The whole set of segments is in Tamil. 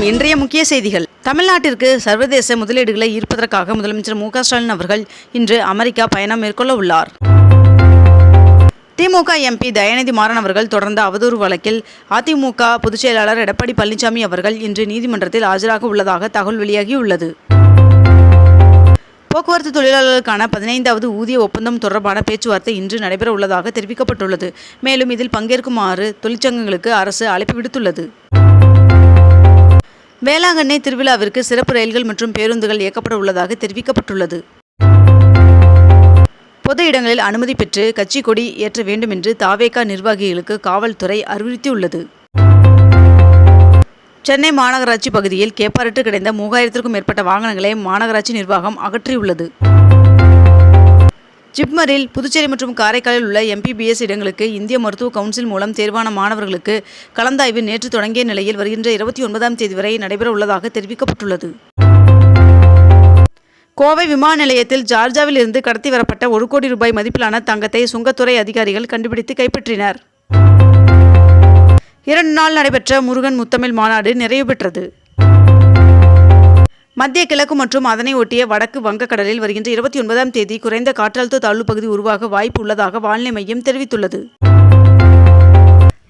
வணக்கம். இன்றைய முக்கிய செய்திகள். தமிழ்நாட்டிற்கு சர்வதேச முதலீடுகளை ஈர்ப்பதற்காக முதலமைச்சர் மு ஸ்டாலின் அவர்கள் இன்று அமெரிக்கா பயணம் மேற்கொள்ள உள்ளார். திமுக எம்பி தயாநிதி மாறன் அவர்கள் தொடர்ந்த அவதூறு வழக்கில் அதிமுக பொதுச் செயலாளர் எடப்பாடி பழனிசாமி அவர்கள் இன்று நீதிமன்றத்தில் ஆஜராக உள்ளதாக தகவல் வெளியாகியுள்ளது. போக்குவரத்து தொழிலாளர்களுக்கான பதினைந்தாவது ஊதிய ஒப்பந்தம் தொடர்பான பேச்சுவார்த்தை இன்று நடைபெற உள்ளதாக தெரிவிக்கப்பட்டுள்ளது. மேலும் இதில் பங்கேற்குமாறு தொழிற்சங்கங்களுக்கு அரசு அழைப்பு விடுத்துள்ளது. வேளாங்கண்ணி திருவிழாவிற்கு சிறப்பு ரயில்கள் மற்றும் பேருந்துகள் இயக்கப்பட உள்ளதாக தெரிவிக்கப்பட்டுள்ளது. பொது இடங்களில் அனுமதி பெற்று கட்சி கொடி ஏற்ற வேண்டும் என்று தாவேகா நிர்வாகிகளுக்கு காவல்துறை அறிவுறுத்தியுள்ளது. சென்னை மாநகராட்சி பகுதியில் கேப்பாரிட்டு கிடைந்த மூவாயிரத்திற்கும் மேற்பட்ட வாகனங்களை மாநகராட்சி நிர்வாகம் அகற்றியுள்ளது. ஜிப்மரில் புதுச்சேரி மற்றும் காரைக்காலில் உள்ள எம்பிபிஎஸ் இடங்களுக்கு இந்திய மருத்துவ கவுன்சில் மூலம் தேர்வான மாணவர்களுக்கு கலந்தாய்வு நேற்று தொடங்கிய நிலையில் வருகின்ற இருபத்தி ஒன்பதாம் தேதி வரை நடைபெற உள்ளதாக தெரிவிக்கப்பட்டுள்ளது. கோவை விமான நிலையத்தில் ஜார்ஜாவில் இருந்து கடத்தி வரப்பட்ட ஒரு கோடி ரூபாய் மதிப்பிலான தங்கத்தை சுங்கத்துறை அதிகாரிகள் கண்டுபிடித்து கைப்பற்றினர். இரண்டு நாள் நடைபெற்ற முருகன் முத்தமிழ் மாநாடு நிறைவு பெற்றது. மத்திய கிழக்கு மற்றும் அதனை ஒட்டிய வடக்கு வங்கக்கடலில் வருகின்ற இருபத்தி ஒன்பதாம் தேதி குறைந்த காற்றழுத்த தாழ்வு பகுதி உருவாக வாய்ப்பு உள்ளதாக வானிலை மையம் தெரிவித்துள்ளது.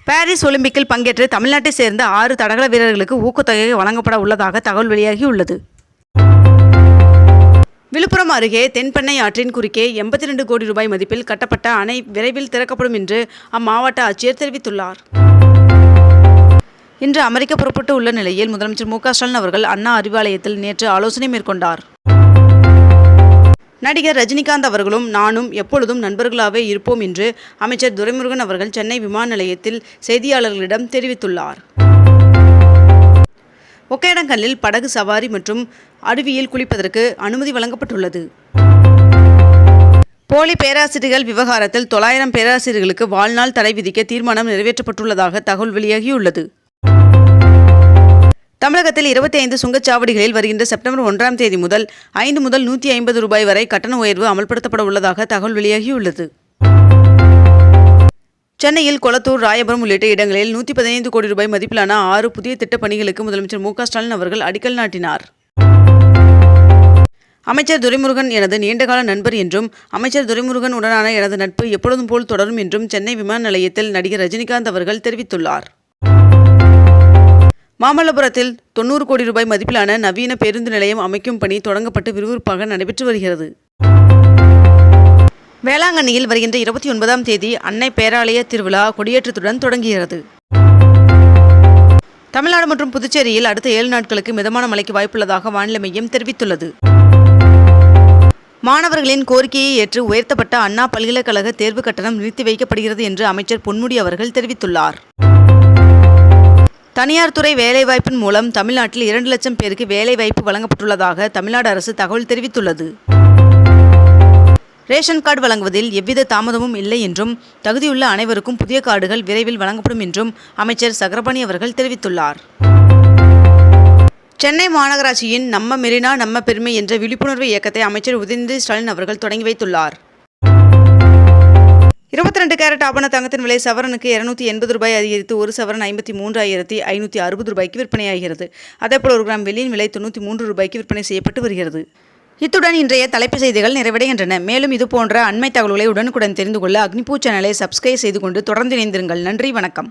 பாரிஸ் ஒலிம்பிக்கில் பங்கேற்று தமிழ்நாட்டை சேர்ந்த ஆறு தடகள வீரர்களுக்கு ஊக்கத்தொகை வழங்கப்பட உள்ளதாக தகவல் வெளியாகியுள்ளது. விழுப்புரம் அருகே தென்பெண்ணை ஆற்றின் குறுக்கே எண்பத்தி ரெண்டு கோடி ரூபாய் மதிப்பில் கட்டப்பட்ட அணை விரைவில் திறக்கப்படும் என்று அம்மாவட்ட ஆட்சியர் தெரிவித்துள்ளார். இன்று அமெரிக்க புறப்பட்டு உள்ள நிலையில் முதலமைச்சர் மு ஸ்டாலின் அவர்கள் அண்ணா அறிவாலயத்தில் நேற்று ஆலோசனை மேற்கொண்டார். நடிகர் ரஜினிகாந்த் அவர்களும் நானும் எப்பொழுதும் நண்பர்களாகவே இருப்போம் என்று அமைச்சர் துரைமுருகன் அவர்கள் சென்னை விமான நிலையத்தில் செய்தியாளர்களிடம் தெரிவித்துள்ளார். ஒகேனக்கல்லில் படகு சவாரி மற்றும் அருவியில் குளிப்பதற்கு அனுமதி வழங்கப்பட்டுள்ளது. போலி பேராசிரியர்கள் விவகாரத்தில் தொள்ளாயிரம் பேராசிரியர்களுக்கு வாழ்நாள் தடை விதிக்க தீர்மானம் நிறைவேற்றப்பட்டுள்ளதாக தகவல் வெளியாகியுள்ளது. தமிழகத்தில் இருபத்தி ஐந்து சுங்கச்சாவடிகளில் வருகின்ற செப்டம்பர் ஒன்றாம் தேதி முதல் ஐந்து முதல் நூற்றி ஐம்பது ரூபாய் வரை கட்டண உயர்வு அமல்படுத்தப்பட உள்ளதாக தகவல் வெளியாகியுள்ளது. சென்னையில் கொளத்தூர் ராயபுரம் உள்ளிட்ட இடங்களில் நூற்றி பதினைந்து கோடி ரூபாய் மதிப்பிலான ஆறு புதிய திட்டப் பணிகளுக்கு முதலமைச்சர் மு ஸ்டாலின் அவர்கள் அடிக்கல் நாட்டினார். அமைச்சர் துரைமுருகன் எனது நீண்டகால நண்பர் என்றும் அமைச்சர் துரைமுருகன் உடனான எனது நட்பு எப்பொழுதும் போல் தொடரும் என்றும் சென்னை விமான நிலையத்தில் நடிகர் ரஜினிகாந்த் அவர்கள் தெரிவித்துள்ளார். மாமல்லபுரத்தில் தொண்ணூறு கோடி ரூபாய் மதிப்பிலான நவீன பேருந்து நிலையம் அமைக்கும் பணி தொடங்கப்பட்டு விறுவிறுப்பாக நடைபெற்று வருகிறது. வேளாங்கண்ணியில் வருகின்ற இருபத்தி ஒன்பதாம் தேதி அன்னை பேராலய திருவிழா கொடியேற்றத்துடன் தொடங்குகிறது. தமிழ்நாடு மற்றும் புதுச்சேரியில் அடுத்த ஏழு நாட்களுக்கு மிதமான மழைக்கு வாய்ப்புள்ளதாக வானிலை மையம் தெரிவித்துள்ளது. மாணவர்களின் கோரிக்கையை ஏற்று உயர்த்தப்பட்ட அண்ணா பல்கலைக்கழக தேர்வு கட்டணம் நிறுத்தி வைக்கப்படுகிறது என்று அமைச்சர் பொன்முடி அவர்கள் தெரிவித்துள்ளார். தனியார் துறை வேலைவாய்ப்பின் மூலம் தமிழ்நாட்டில் இரண்டு லட்சம் பேருக்கு வேலைவாய்ப்பு வழங்கப்பட்டுள்ளதாக தமிழ்நாடு அரசு தகவல் தெரிவித்துள்ளது. ரேஷன் கார்டு வழங்குவதில் எவ்வித தாமதமும் இல்லை என்றும் தகுதியுள்ள அனைவருக்கும் புதிய கார்டுகள் விரைவில் வழங்கப்படும் என்றும் அமைச்சர் சக்கரபாணி அவர்கள் தெரிவித்துள்ளார். சென்னை மாநகராட்சியின் நம்ம மெரினா நம்ம பெருமை என்ற விழிப்புணர்வு இயக்கத்தை அமைச்சர் உதயநிதி ஸ்டாலின் அவர்கள் தொடங்கி வைத்துள்ளார். இருபத்தி ரெண்டு கேரட் ஆபண தங்கத்தின் விலை சவரனுக்கு இருநூத்தி எண்பது ரூபாய் அதிகரித்து ஒரு சவரன் ஐம்பத்தி மூன்றாயிரத்தி ஐநூற்றி அறுபது ரூபாய்க்கு விற்பனையாகிறது. அதேபோல் ஒரு கிராம் வெள்ளியின் விலை தொண்ணூற்றி மூன்று ரூபாய்க்கு விற்பனை செய்யப்பட்டு வருகிறது. இத்துடன் இன்றைய தலைப்பு செய்திகள் நிறைவடைகின்றன. மேலும் இதுபோன்ற அண்மை தகவல்களை உடனுக்குடன் தெரிந்து கொள்ள அக்னிபூ சேனலை சப்ஸ்கிரைப் செய்து கொண்டு தொடர்ந்து இணைந்திருங்கள். நன்றி வணக்கம்.